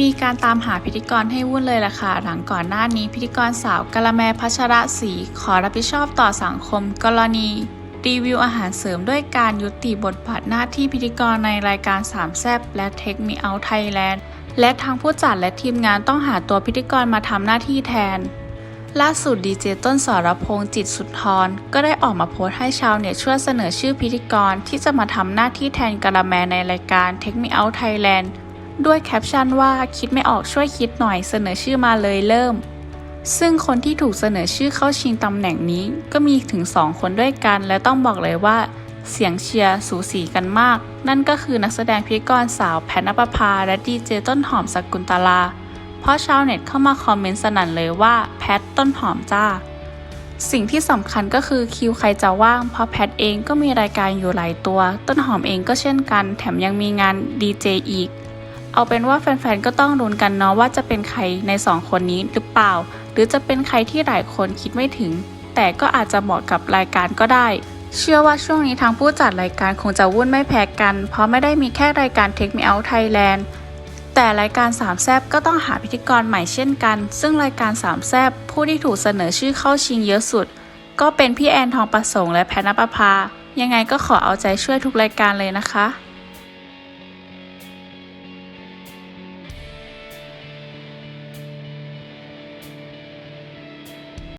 มีการตามหาพิธีกรให้วุ่นเลยล่ะค่ะ หลังก่อนหน้านี้พิธีกรสาวกะละแมพัชระศรีขอรับผิดชอบต่อสังคม กรณี รีวิวอาหารเสริมด้วยการยุติบทบาทหน้าที่พิธีกรในรายการสามแซบและเทคมีเอาไทยแลนด์และทางผู้จัดและทีมงานต้องหาตัวพิธีกรมาทำหน้าที่แทน ล่าสุดดีเจต้นสรพงษ์จิตสุนทร ก็ได้ออกมาโพสต์ให้ชาวเน็ตช่วยเสนอชื่อพิธีกรที่จะมาทำหน้าที่แทนกะละแมในรายการเทคมี ด้วยแคปชั่นว่าคิดไม่ออกช่วยคิดหน่อยเสนอชื่อมาเลยเริ่ม ซึ่งคนที่ถูกเสนอชื่อเข้าชิงตำแหน่งนี้ก็มีถึง 2 คนด้วยกัน และต้องบอกเลยว่า เสียงเชียร์สูสีกันมาก นั่นก็คือนักแสดงพิธีกรสาวแพนปภาและดีเจต้นหอมสกุลตลา เพราะชาวเน็ตเข้ามาคอมเมนต์สนั่นเลยว่าแพทต้นหอมจ้าสิ่งที่สำคัญก็คือคิวใครจะว่าง เพราะแพทเองก็มีรายการอยู่หลายตัว ต้นหอมเองก็เช่นกัน แถมยังมีงานดีเจอีก เอาเป็นว่าแฟนๆก็ต้องลุ้นกันเนาะว่าจะเป็นใครในสองคนนี้หรือเปล่า หรือจะเป็นใครที่หลายคนคิดไม่ถึง แต่ก็อาจจะเหมาะกับรายการก็ได้ เชื่อว่าช่วงนี้ทางผู้จัดรายการคงจะวุ่นไม่แพ้กัน เพราะไม่ได้มีแค่รายการ Take Me Out Thailand แต่รายการสามแซบก็ต้องหาพิธีกรใหม่เช่นกัน ซึ่งรายการสามแซบผู้ที่ถูกเสนอชื่อเข้าชิงเยอะสุด ก็เป็นพี่แอนทองประสงค์และแพทนปภา ยังไงก็ขอเอาใจช่วยทุกรายการเลยนะคะ